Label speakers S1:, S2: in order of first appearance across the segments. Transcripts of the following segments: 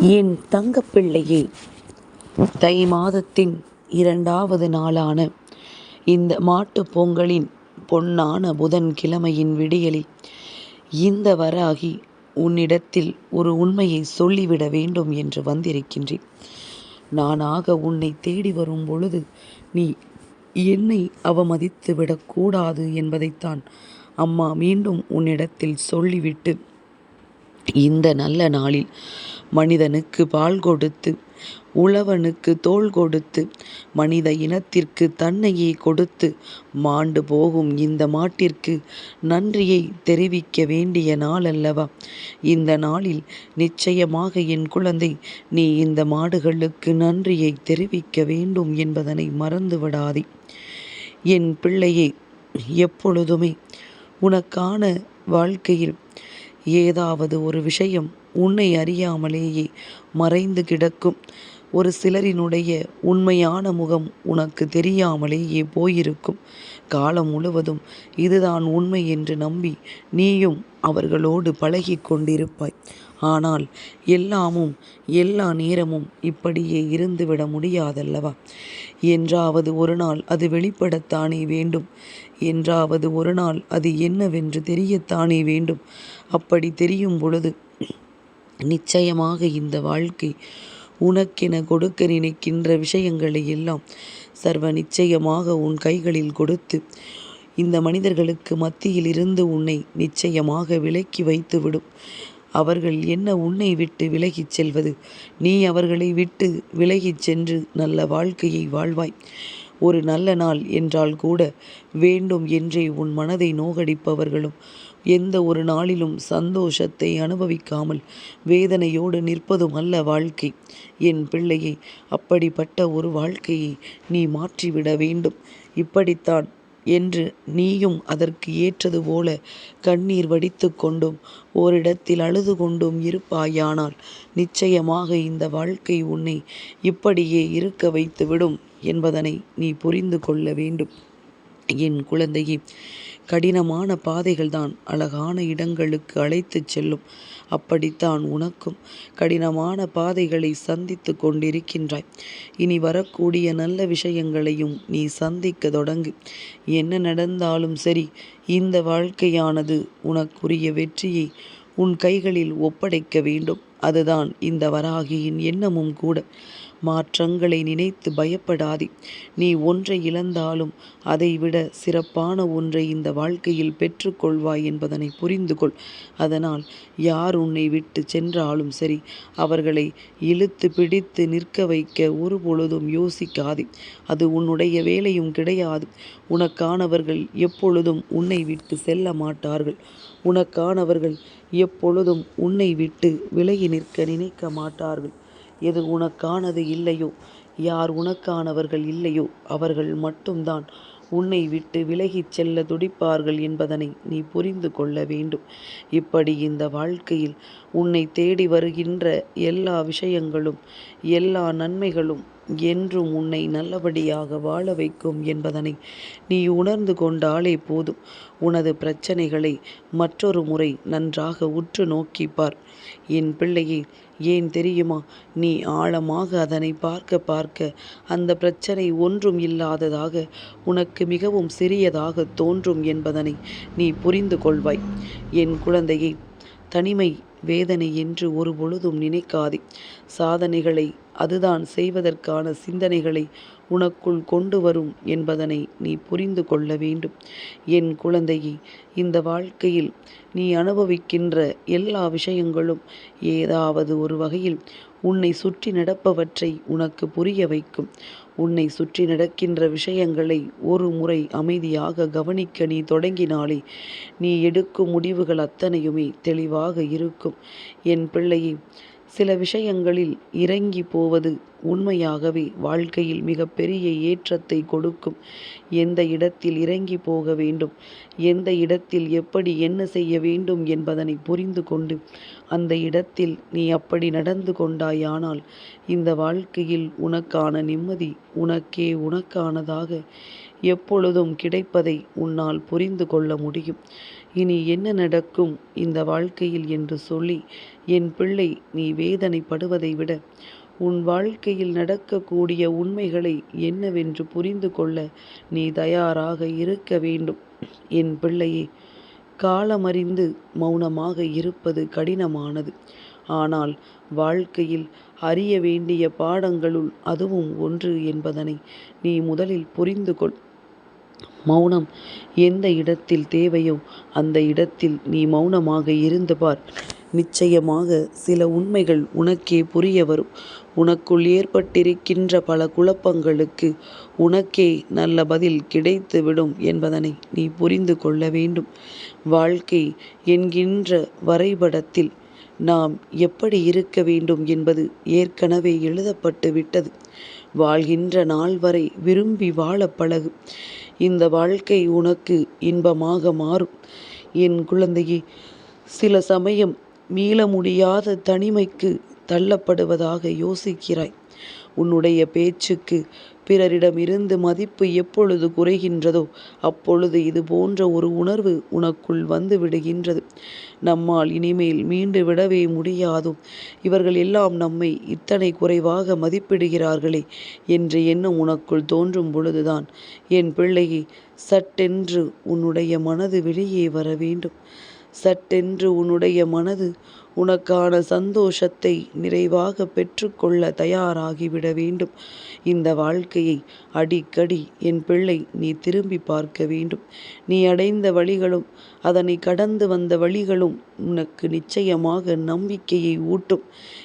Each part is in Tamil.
S1: என் தங்கப்பிள்ளையே தை மாதத்தின் இரண்டாவது நாளான இந்த மாட்டுப் பொங்கலின் பொன்னான புதன்கிழமையின் விடியலில் இந்த வராகி உன்னிடத்தில் ஒரு உண்மையை சொல்லிவிட வேண்டும் என்று வந்திருக்கின்றேன். நானாக உன்னை தேடி வரும் பொழுது நீ என்னை அவமதித்து விடக்கூடாது என்பதைத்தான் அம்மா மீண்டும் உன்னிடத்தில் சொல்லிவிட்டு இந்த நல்ல நாளில் மனிதனுக்கு பால் கொடுத்து உழவனுக்கு தோள் கொடுத்து மனித இனத்திற்கு தன்னையே கொடுத்து மாண்டு போகும் இந்த மாட்டிற்கு நன்றியை தெரிவிக்க வேண்டிய நாள் அல்லவா இந்த நாளில் நிச்சயமாக என் குழந்தை நீ இந்த மாடுகளுக்கு நன்றியை தெரிவிக்க வேண்டும் என்பதனை மறந்து விடாதே என் பிள்ளையை எப்பொழுதுமே உனக்கான வாழ்க்கையில் ஏதாவது ஒரு விஷயம் உன்னை அறியாமலேயே மறைந்து கிடக்கும். ஒரு சிலரினுடைய உண்மையான முகம் உனக்கு தெரியாமலேயே போயிருக்கும். காலம் முழுவதும் இதுதான் உண்மை என்று நம்பி நீயும் அவர்களோடு பழகி கொண்டிருப்பாய். ஆனால் எல்லாமும் எல்லா நேரமும் இப்படியே இருந்துவிட முடியாதல்லவா? என்றாவது ஒரு நாள் அது வெளிப்படத்தானே வேண்டும். என்றாவது ஒரு நாள் அது என்னவென்று தெரியத்தானே வேண்டும். அப்படி தெரியும் பொழுது நிச்சயமாக இந்த வாழ்க்கை உனக்கென கொடுக்க நினைக்கின்ற விஷயங்களை எல்லாம் சர்வ நிச்சயமாக உன் கைகளில் கொடுத்து இந்த மனிதர்களுக்கு மத்தியில் இருந்து உன்னை நிச்சயமாக விலக்கி வைத்துவிடும். அவர்கள் என்ன உன்னை விட்டு விலகிச் செல்வது? நீ அவர்களை விட்டு விலகிச் சென்று நல்ல வாழ்க்கையை வாழ்வாய். ஒரு நல்ல நாள் என்றால் கூட வேண்டும் என்றே உன் மனதை நோகடிப்பவர்களும் எந்த ஒரு நாளிலும் சந்தோஷத்தை அனுபவிக்காமல் வேதனையோடு நிற்பதும் அல்ல வாழ்க்கை. என் பிள்ளையை அப்படிப்பட்ட ஒரு வாழ்க்கையை நீ மாற்றிவிட வேண்டும். இப்படித்தான் என்று நீயும் அதற்கு ஏற்றது போல கண்ணீர் வடித்து கொண்டும் ஓரிடத்தில் அழுது கொண்டும் இருப்பாயானால் நிச்சயமாக இந்த வாழ்க்கை உன்னை இப்படியே இருக்க வைத்துவிடும். என்பதனை நீ புரிந்து கொள்ள வேண்டும். என் குழந்தையே கடினமான பாதைகள்தான் அழகான இடங்களுக்கு அழைத்துச் செல்லும். அப்படித்தான் உனக்கும் கடினமான பாதைகளை சந்தித்து கொண்டிருக்கின்றாய். இனி வரக்கூடிய நல்ல விஷயங்களையும் நீ சந்திக்க தொடங்கு. என்ன நடந்தாலும் சரி இந்த வாழ்க்கையானது உனக்குரிய வெற்றியை உன் கைகளில் ஒப்படைக்க வேண்டும். அதுதான் இந்த வராகியின் எண்ணமும் கூட. மாற்றங்களை நினைத்து பயப்படாதே. நீ ஒன்றை இழந்தாலும் அதைவிட சிறப்பான ஒன்றை இந்த வாழ்க்கையில் பெற்றுக்கொள்வாய் என்பதனை புரிந்து கொள் அதனால் யார் உன்னை விட்டு சென்றாலும் சரி அவர்களை இழுத்து பிடித்து நிற்க வைக்க ஒரு பொழுதும் யோசிக்காதே. அது உன்னுடைய வேலையும் கிடையாது. உனக்கானவர்கள் எப்பொழுதும் உன்னை விட்டு செல்ல மாட்டார்கள். உனக்கானவர்கள் எப்பொழுதும் உன்னை விட்டு விலகி நிற்க நினைக்க மாட்டார்கள். எது உனக்கானது இல்லையோ? யார் உனக்கானவர்கள் இல்லையோ? அவர்கள் மட்டும்தான். உன்னை விட்டு விலகிச் செல்ல துடிப்பார்கள் என்பதனை நீ புரிந்து கொள்ள வேண்டும். இப்படி இந்த வாழ்க்கையில் உன்னை தேடி வருகின்ற எல்லா விஷயங்களும் எல்லா நன்மைகளும் என்றும் உன்னை நல்லபடியாக வாழ வைக்கும் என்பதனை நீ உணர்ந்து கொண்டாலே போதும். உனது பிரச்சனைகளை மற்றொரு முறை நன்றாக உற்று நோக்கிப்பார் என் பிள்ளையே ஏன் தெரியுமா? நீ ஆழமாக அதனை பார்க்க பார்க்க அந்த பிரச்சனை ஒன்றும் இல்லாததாக உனக்கு மிகவும் சிறியதாக தோன்றும் என்பதனை நீ புரிந்து கொள்வாய். என் குழந்தையை தனிமை வேதனை என்று ஒரு பொழுதும் நினைக்காதே. சாதனைகளை அதுதான் செய்வதற்கான சிந்தனைகளை உனக்குள் கொண்டு வரும் என்பதனை நீ புரிந்து கொள்ள வேண்டும். என் குழந்தையே இந்த வாழ்க்கையில் நீ அனுபவிக்கின்ற எல்லா விஷயங்களும் ஏதாவது ஒரு வகையில் உன்னை சுற்றி நடப்பவற்றை உனக்கு புரிய வைக்கும். உன்னை சுற்றி நடக்கின்ற விஷயங்களை ஒரு முறை அமைதியாக கவனிக்க நீ தொடங்கினாலே நீ எடுக்கும் முடிவுகள் அத்தனையுமே தெளிவாக இருக்கும். என் பிள்ளையை சில விஷயங்களில் இறங்கி போவது உண்மையாகவே வாழ்க்கையில் மிகப்பெரிய ஏற்றத்தை கொடுக்கும். எந்த இடத்தில் இறங்கி போக வேண்டும்? எந்த இடத்தில் எப்படி என்ன செய்ய வேண்டும் என்பதனை புரிந்து கொண்டு அந்த இடத்தில் நீ அப்படி நடந்து கொண்டாயானால் இந்த வாழ்க்கையில் உனக்கான நிம்மதி உனக்கே உனக்கானதாக எப்பொழுதும் கிடைப்பதை உன்னால் புரிந்து கொள்ள முடியும். இனி என்ன நடக்கும் இந்த வாழ்க்கையில் என்று சொல்லி என் பிள்ளை நீ வேதனைப்படுவதை விட உன் வாழ்க்கையில் நடக்கக்கூடிய உண்மைகளை என்னவென்று புரிந்து கொள்ள நீ தயாராக இருக்க வேண்டும். என் பிள்ளையே காலமறிந்து மௌனமாக இருப்பது கடினமானது. ஆனால் வாழ்க்கையில் அறிய வேண்டிய பாடங்களுள் அதுவும் ஒன்று என்பதனை நீ முதலில் புரிந்து கொள். மௌனம். எந்த இடத்தில் தேவையோ அந்த இடத்தில் நீ மௌனமாக இருந்து பார். நிச்சயமாக சில உண்மைகள் உனக்கே புரிய வரும். உனக்குள் ஏற்பட்டிருக்கின்ற பல குழப்பங்களுக்கு உனக்கே நல்ல பதில் கிடைத்துவிடும் என்பதனை நீ புரிந்து கொள்ள வேண்டும். வாழ்க்கை என்கின்ற வரைபடத்தில் நாம் எப்படி இருக்க வேண்டும் என்பது ஏற்கனவே எழுதப்பட்டு விட்டது. வாழ்கின்ற நாள் வரை விரும்பி வாழ பழகு. இந்த வாழ்க்கை உனக்கு இன்பமாக மாறும். என் குழந்தையே சில சமயம் மீள முடியாத தனிமைக்கு தள்ளப்படுவதாக யோசிக்கிறாய். உன்னுடைய பேச்சுக்கு பிறரிடம் இருந்து மதிப்பு எப்பொழுது குறைகின்றதோ அப்பொழுது இது போன்ற ஒரு உணர்வு உனக்குள் வந்து விடுகின்றது. நம்மால் இனிமேல் மீண்டு விடவே முடியாதோ? இவர்கள் எல்லாம் நம்மை இத்தனை குறைவாக மதிப்பிடுகிறார்களே என்ற எண்ணம் உனக்குள் தோன்றும் பொழுதுதான் என் பிள்ளையை சட்டென்று உன்னுடைய மனது வெளியே வர வேண்டும். சட்டென்று உன்னுடைய மனது உனக்கான சந்தோஷத்தை நிறைவாக பெற்றுக்கொள்ள தயாராகிவிட வேண்டும். இந்த வாழ்க்கையை அடிக்கடி என் பிள்ளை நீ திரும்பி பார்க்க வேண்டும். நீ அடைந்த வழிகளும் அதனை கடந்து வந்த வழிகளும் உனக்கு நிச்சயமாக நம்பிக்கையை ஊட்டும்.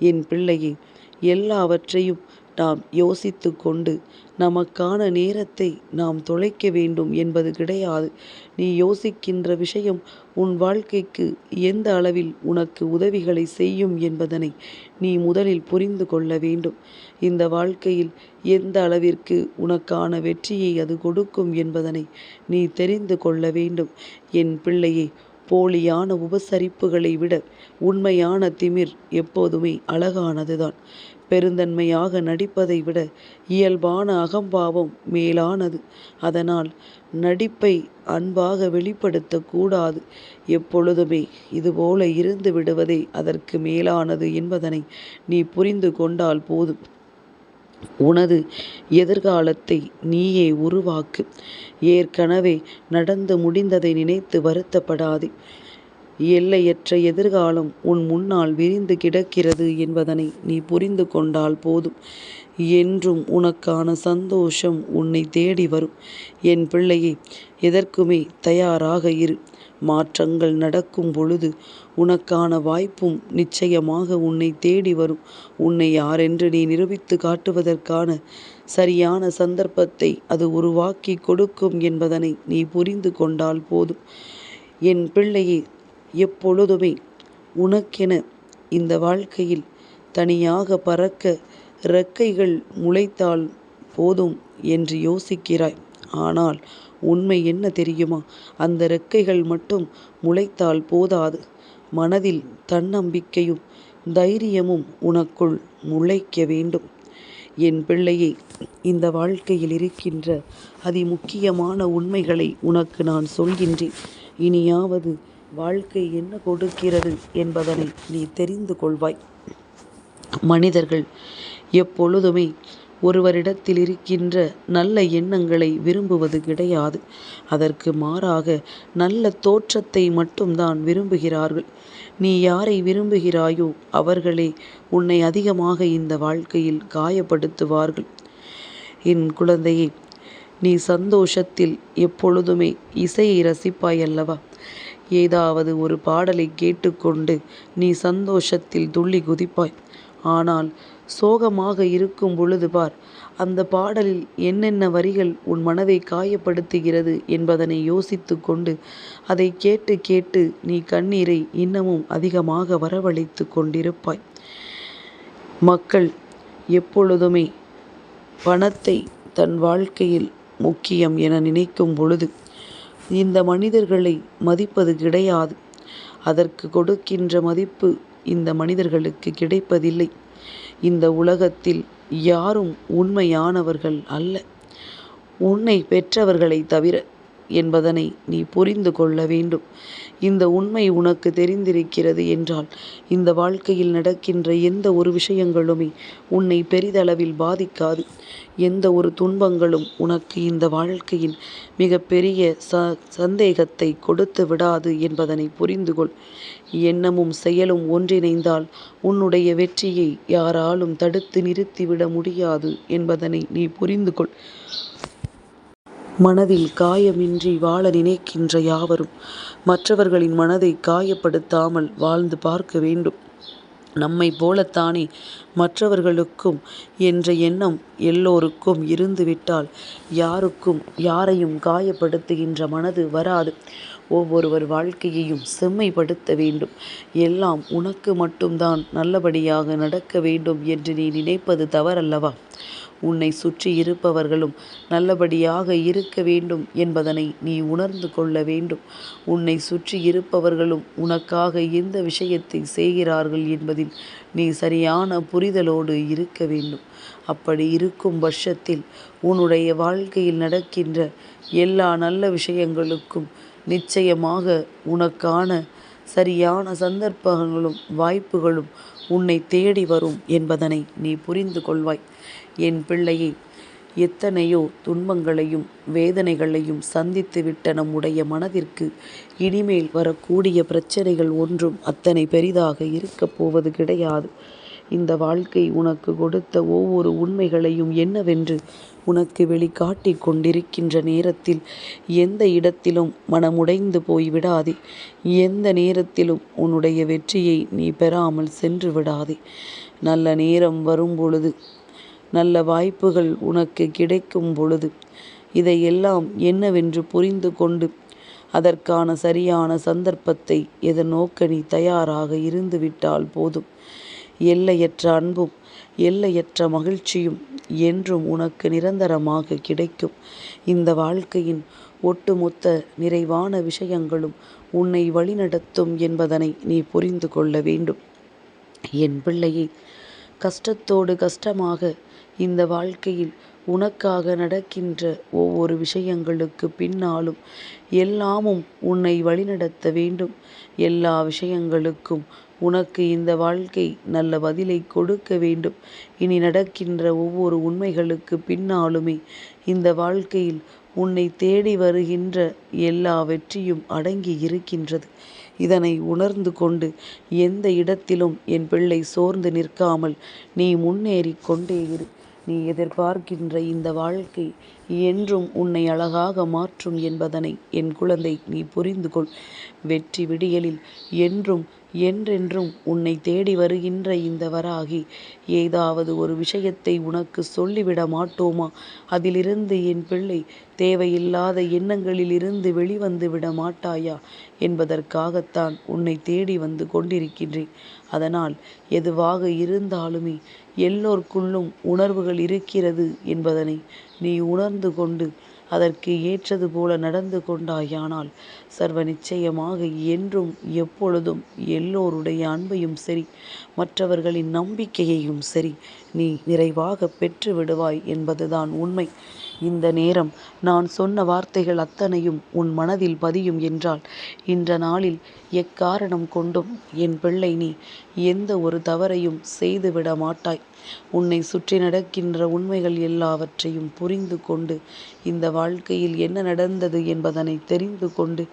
S1: என் பிள்ளையை எல்லாவற்றையும் நாம் யோசித்து கொண்டு நமக்கான நேரத்தை நாம் தொலைக்க வேண்டும் என்பது கிடையாது. நீ யோசிக்கின்ற விஷயம் உன் வாழ்க்கைக்கு எந்த அளவில் உனக்கு உதவிகளை செய்யும் என்பதனை நீ முதலில் புரிந்து கொள்ள வேண்டும். இந்த வாழ்க்கையில் எந்த அளவிற்கு உனக்கான வெற்றியை அது கொடுக்கும் என்பதனை நீ தெரிந்து கொள்ள வேண்டும். என் பிள்ளையே போலியான உபசரிப்புகளை விட உண்மையான திமிர் எப்போதுமே அழகானதுதான். பெருந்தன்மையாக நடிப்பதை விட இயல்பான அகம்பாவம் மேலானது. அதனால் நடிப்பை அன்பாக வெளிப்படுத்தக்கூடாது எப்பொழுதுமே இதுபோல இருந்து விடுவதே அதற்கு மேலானது என்பதனை நீ புரிந்து கொண்டால் போதும். உனது எதிர்காலத்தை நீயே உருவாக்கு. ஏற்கனவே நடந்து முடிந்ததை நினைத்து வருத்தப்படாதே. எல்லையற்ற எதிர்காலம் உன் முன்னால் விரிந்து கிடக்கிறது என்பதனை நீ புரிந்து கொண்டால் போதும். என்றும் உனக்கான சந்தோஷம் உன்னை தேடி வரும். என் பிள்ளையை எதற்குமே தயாராக இரு. மாற்றங்கள் நடக்கும் பொழுது உனக்கான வாய்ப்பும் நிச்சயமாக உன்னை தேடி வரும். உன்னை யாரென்று நீ நிரூபித்து காட்டுவதற்கான சரியான சந்தர்ப்பத்தை அது உருவாக்கி கொடுக்கும் என்பதனை நீ புரிந்து கொண்டால் போதும். என் பிள்ளையை எப்பொழுதுமே உனக்கென இந்த வாழ்க்கையில் தனியாக பறக்க இறக்கைகள் முளைத்தால் போதும் என்று யோசிக்கிறாய். ஆனால் உண்மை என்ன தெரியுமா? அந்த இறக்கைகள் மட்டும் முளைத்தால் போதாது. மனதில் தன்னம்பிக்கையும் தைரியமும் உனக்குள் முளைக்க வேண்டும். என் பிள்ளையை இந்த வாழ்க்கையில் இருக்கின்ற அதிமுக்கியமான உண்மைகளை உனக்கு நான் சொல்கின்றேன். இனியாவது வாழ்க்கை என்ன கொடுக்கிறது என்பதனை நீ தெரிந்து கொள்வாய். மனிதர்கள் எப்பொழுதுமே ஒருவரிடத்தில் இருக்கின்ற நல்ல எண்ணங்களை விரும்புவது கிடையாது. அதற்கு மாறாக நல்ல தோற்றத்தை மட்டும்தான் விரும்புகிறார்கள். நீ யாரை விரும்புகிறாயோ அவர்களே உன்னை அதிகமாக இந்த வாழ்க்கையில் காயப்படுத்துவார்கள். என் குழந்தையை நீ சந்தோஷத்தில் எப்பொழுதுமே இசையை ரசிப்பாய் அல்லவா? ஏதாவது ஒரு பாடலை கேட்டுக்கொண்டு நீ சந்தோஷத்தில் துள்ளி குதிப்பாய். ஆனால் சோகமாக இருக்கும் பொழுது பார் அந்த பாடலில் என்னென்ன வரிகள் உன் மனதை காயப்படுத்துகிறது என்பதனை யோசித்து கொண்டு அதை கேட்டு கேட்டு நீ கண்ணீரை இன்னமும் அதிகமாக வரவழைத்து கொண்டிருப்பாய். மக்கள் எப்பொழுதுமே பணத்தை தன் வாழ்க்கையில் முக்கியம் என நினைக்கும் பொழுது இந்த மனிதர்களை மதிப்பது கிடையாது. அதற்கு கொடுக்கின்ற மதிப்பு இந்த மனிதர்களுக்கு கிடைப்பதில்லை. இந்த உலகத்தில் யாரும் உண்மையானவர்கள் அல்ல. உன்னை பெற்றவர்களை தவிர என்பதனை நீ புரிந்து கொள்ள வேண்டும். இந்த உண்மை உனக்கு தெரிந்திருக்கிறது என்றால் இந்த வாழ்க்கையில் நடக்கின்ற எந்த ஒரு விஷயங்களுமே உன்னை பெரிதளவில் பாதிக்காது. எந்த ஒரு துன்பங்களும் உனக்கு இந்த வாழ்க்கையின் மிகப்பெரிய ச சந்தேகத்தை கொடுத்து விடாது என்பதனை புரிந்துகொள் எண்ணமும் செயலும் ஒன்றிணைந்தால் உன்னுடைய வெற்றியை யாராலும் தடுத்து நிறுத்திவிட முடியாது என்பதனை நீ புரிந்து கொள். மனதில் காயமின்றி வாழ நினைக்கின்ற யாவரும் மற்றவர்களின் மனதை காயப்படுத்தாமல் வாழ்ந்து பார்க்க வேண்டும். நம்மை போலத்தானே மற்றவர்களுக்கும் என்ற எண்ணம் எல்லோருக்கும் இருந்துவிட்டால் யாருக்கும் யாரையும் காயப்படுத்துகின்ற மனது வராது. ஒவ்வொருவர் வாழ்க்கையையும் செம்மைப்படுத்த வேண்டும். எல்லாம் உனக்கு மட்டும்தான் நல்லபடியாக நடக்க வேண்டும் என்று நீ நினைப்பது தவறல்லவா? உன்னை சுற்றி இருப்பவர்களும் நல்லபடியாக இருக்க வேண்டும் என்பதனை நீ உணர்ந்து கொள்ள வேண்டும். உன்னை சுற்றி இருப்பவர்களும் உனக்காக எந்த விஷயத்தை செய்கிறார்கள் என்பதில் நீ சரியான புரிதலோடு இருக்க வேண்டும். அப்படி இருக்கும் பட்சத்தில் உன்னுடைய வாழ்க்கையில் நடக்கின்ற எல்லா நல்ல விஷயங்களுக்கும் நிச்சயமாக உனக்கான சரியான சந்தர்ப்பங்களும் வாய்ப்புகளும் உன்னை தேடி வரும் என்பதனை நீ புரிந்து கொள்வாய். என் பிள்ளையை எத்தனையோ துன்பங்களையும் வேதனைகளையும் சந்தித்துவிட்ட நம்முடைய மனதிற்கு இனிமேல் வரக்கூடிய பிரச்சனைகள் ஒன்றும் அத்தனை பெரிதாக இருக்கப் போவது கிடையாது. இந்த வாழ்க்கை உனக்கு கொடுத்த ஒவ்வொரு உண்மைகளையும் என்னவென்று உனக்கு வெளிக்காட்டி கொண்டிருக்கின்ற நேரத்தில் எந்த இடத்திலும் மனமுடைந்து போய்விடாதே எந்த நேரத்திலும் உன்னுடைய வெற்றியை நீ பெறாமல் சென்று விடாதே. நல்ல நேரம் வரும் பொழுது நல்ல வாய்ப்புகள் உனக்கு கிடைக்கும் பொழுது. இதையெல்லாம் என்னவென்று புரிந்து கொண்டு அதற்கான சரியான சந்தர்ப்பத்தை எதிர்நோக்க நீ தயாராக இருந்துவிட்டால் போதும். எல்லையற்ற அன்பும் எல்லையற்ற மகிழ்ச்சியும் என்றும் உனக்கு நிரந்தரமாக கிடைக்கும். இந்த வாழ்க்கையின் ஒட்டுமொத்த நிறைவான விஷயங்களும் உன்னை வழிநடத்தும் என்பதனை நீ புரிந்து கொள்ள வேண்டும். என் பிள்ளையை கஷ்டத்தோடு கஷ்டமாக இந்த வாழ்க்கையில் உனக்காக நடக்கின்ற ஒவ்வொரு விஷயங்களுக்கு பின்னாலும் எல்லாமும் உன்னை வழிநடத்த வேண்டும். எல்லா விஷயங்களுக்கும் உனக்கு இந்த வாழ்க்கை நல்ல பதிலை கொடுக்க வேண்டும். இனி நடக்கின்ற ஒவ்வொரு உண்மைகளுக்கு பின்னாலுமே இந்த வாழ்க்கையில் உன்னை தேடி வருகின்ற எல்லா வெற்றியும் அடங்கி இருக்கின்றது. இதனை உணர்ந்து கொண்டு எந்த இடத்திலும் என் பிள்ளை சோர்ந்து நிற்காமல் நீ முன்னேறி கொண்டே இரு. நீ எதிர்பார்க்கின்ற இந்த வாழ்க்கை என்றும் உன்னை அழகாக மாற்றும் என்பதனை என் குழந்தை நீ புரிந்து கொள். வெற்றி விடியலில் என்றும் என்றென்றும் உன்னை தேடி வருகின்ற இந்த வராகி ஏதாவது ஒரு விஷயத்தை உனக்கு சொல்லிவிட மாட்டோமா? அதிலிருந்து என் பிள்ளை தேவையில்லாத எண்ணங்களிலிருந்து வெளிவந்து விட மாட்டாயா? என்பதற்காகத்தான் உன்னை தேடி வந்து கொண்டிருக்கின்றேன். அதனால் எதுவாக இருந்தாலுமே எல்லோருக்குள்ளும் உணர்வுகள் இருக்கிறது என்பதனை நீ உணர்ந்து கொண்டு அதற்கு ஏற்றது போல நடந்து கொண்டாயானால் சர்வ நிச்சயமாக என்றும் எப்பொழுதும் எல்லோருடைய அன்பையும் சரி மற்றவர்களின் நம்பிக்கையையும் சரி நீ நிறைவாக பெற்று விடுவாய் என்பதுதான் உண்மை. இந்த நேரம் நான் சொன்ன வார்த்தைகள் அத்தனையும் உன் மனதில் பதியும் என்றால் இன்ற நாளில் எக்காரணம் கொண்டும் என் பிள்ளை நீ எந்த ஒரு தவறையும் செய்துவிட மாட்டாய். உன்னை சுற்றி நடக்கின்ற உண்மைகள் எல்லாவற்றையும் புரிந்து கொண்டு இந்த வாழ்க்கையில் என்ன நடந்தது என்பதனை தெரிந்து கொண்டு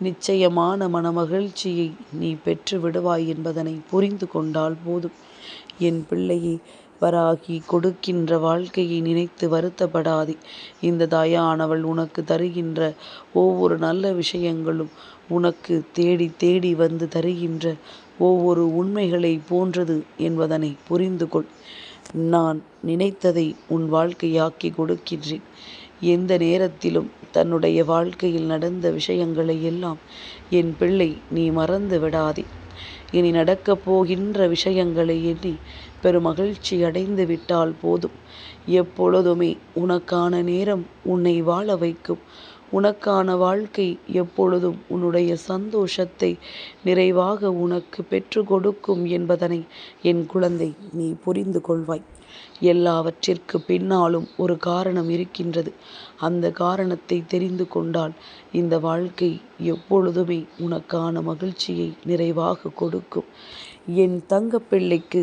S1: நிச்சயமான மனமகிழ்ச்சியை நீ பெற்று விடுவாய் என்பதனை புரிந்து கொண்டால் போதும். என் பிள்ளையை வராகி கொடுக்கின்ற வாழ்க்கையை நினைத்து வருத்தப்படாதே. இந்த தாயானவள் உனக்கு தருகின்ற ஒவ்வொரு நல்ல விஷயங்களும் உனக்கு தேடி தேடி வந்து தருகின்ற ஒவ்வொரு உண்மைகளை போன்றது என்பதனை புரிந்து கொள் நான் நினைத்ததை உன் வாழ்க்கையாக்கி கொடுக்கின்றேன். எந்த நேரத்திலும் தன்னுடைய வாழ்க்கையில் நடந்த விஷயங்களை எல்லாம் என் பிள்ளை நீ மறந்து விடாதே. இனி நடக்கப் போகின்ற விஷயங்களை எண்ணி பெருமகிழ்ச்சி அடைந்து விட்டால் போதும். எப்பொழுதுமே உனக்கான நேரம் உன்னை வாழ வைக்கும். உனக்கான வாழ்க்கை எப்பொழுதும் உன்னுடைய சந்தோஷத்தை நிறைவாக உனக்கு பெற்று கொடுக்கும் என்பதனை என் குழந்தை நீ புரிந்து கொள்வாய். எல்லாவற்றிற்கு பின்னாலும் ஒரு காரணம் இருக்கின்றது. அந்த காரணத்தை தெரிந்து கொண்டால் இந்த வாழ்க்கை எப்பொழுதுமே உனக்கான மகிழ்ச்சியை நிறைவாக கொடுக்கும். என் தங்கப்பிள்ளைக்கு